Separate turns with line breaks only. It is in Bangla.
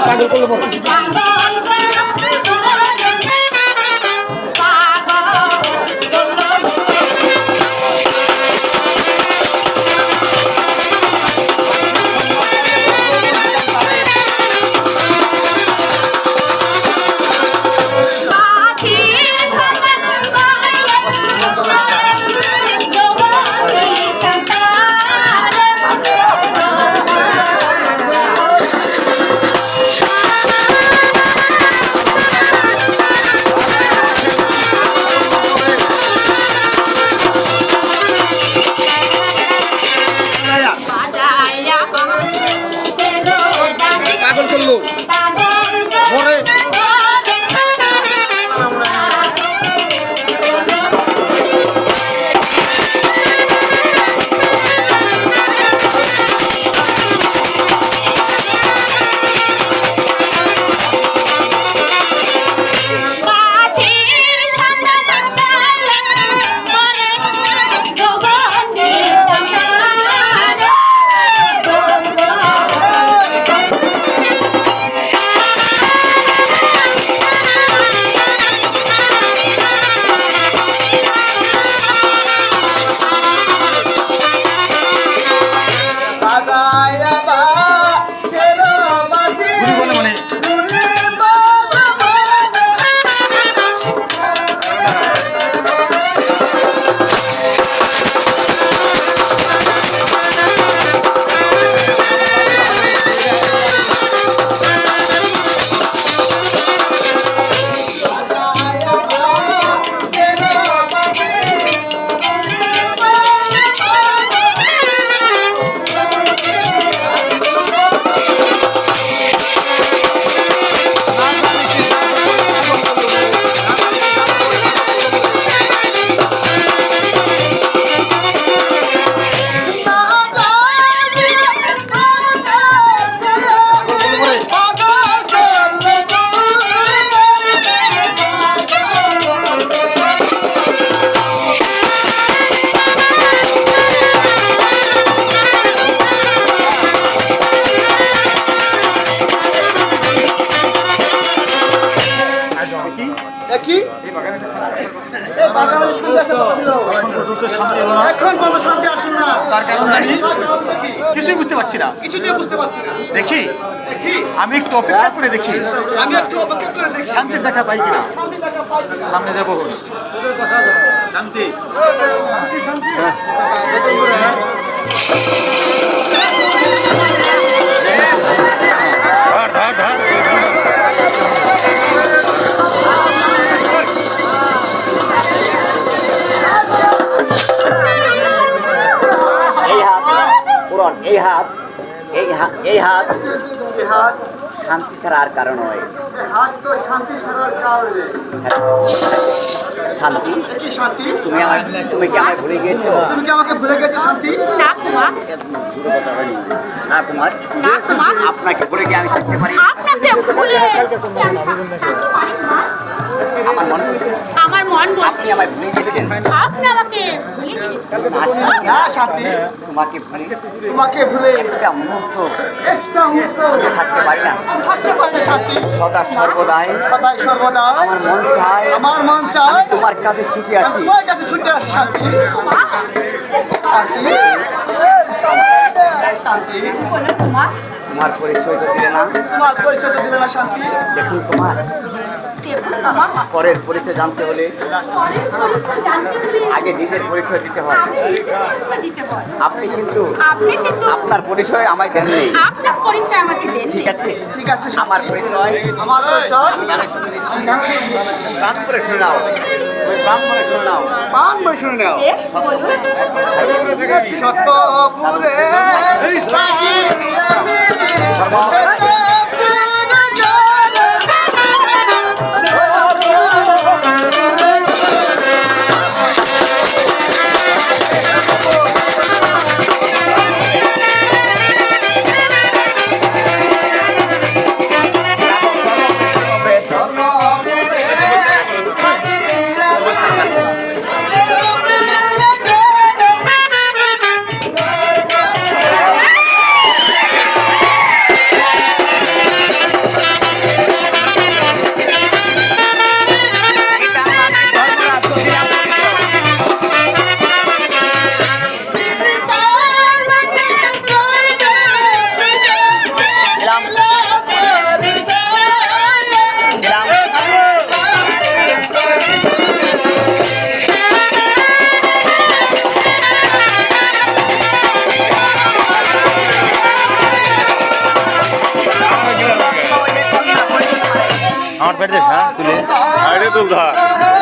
Pagi dulu, Bu. এখন পর্যন্ত শান্তি আসুন না।
তার কারণ জানি? কিছুই বুঝতে পারছি না।
কিছুতেই বুঝতে পারছি না।
দেখি। আমি একটু অপেক্ষা করে দেখি।
আমি একটু অপেক্ষা করে দেখি।
শান্তির দেখা পাই কিনা?
শান্তি দেখা পাই কিনা।
সামনে যাব। শান্তি। ধর
পুরন এই হাত এই হাত এই হাত
এই হাত।
শান্তি ছাড়া আর কারণ হয়।
এই হাত তো শান্তি
শান্তি?
কি শান্তি?
তুমি আমার তুমি কি আমায় ভুলে গিয়েছো?
তুমি কি আমাকে ভুলে গেছো শান্তি?
না কুমার
না কুমার
না কুমার
আপনাকে ভুলে গিয়ে আমি থাকতে পারি। আমার মনে
বলছে আপনি আমাকে
না, তোমাকে ভুলে
তোমাকে ভুলে
একটা মুহূর্ত।
একটা মুহূর্ত।
থাকতে পারি না।
থাকতে পারি না শান্তি
সদা সর্বদাই।
সদাই সর্বদা
আমার মন চায়
আমার মন চায়
তোমার কাছে ছুটি আসি।
তোমার কাছে ছুটে আসি শান্তি।
তোমার পরিচয় তো দিলে না।
তোমার পরিচয় তো দিলে না শান্তি।
দেখুন তোমার। পরের পরিচয় জানতে হলে আগে নিজের পরিচয় দিতে হয়।
দিতে হয়
আপনি কিন্তু
আপনি
আপনার পরিচয় আমায় দেননি
আপনার পরিচয় দেন
ঠিক আছে?
ঠিক আছে
আমার পরিচয়
আমার পরিচয় পান বই শুনে নাও সত্যপুরে
দেখ হ্যাঁ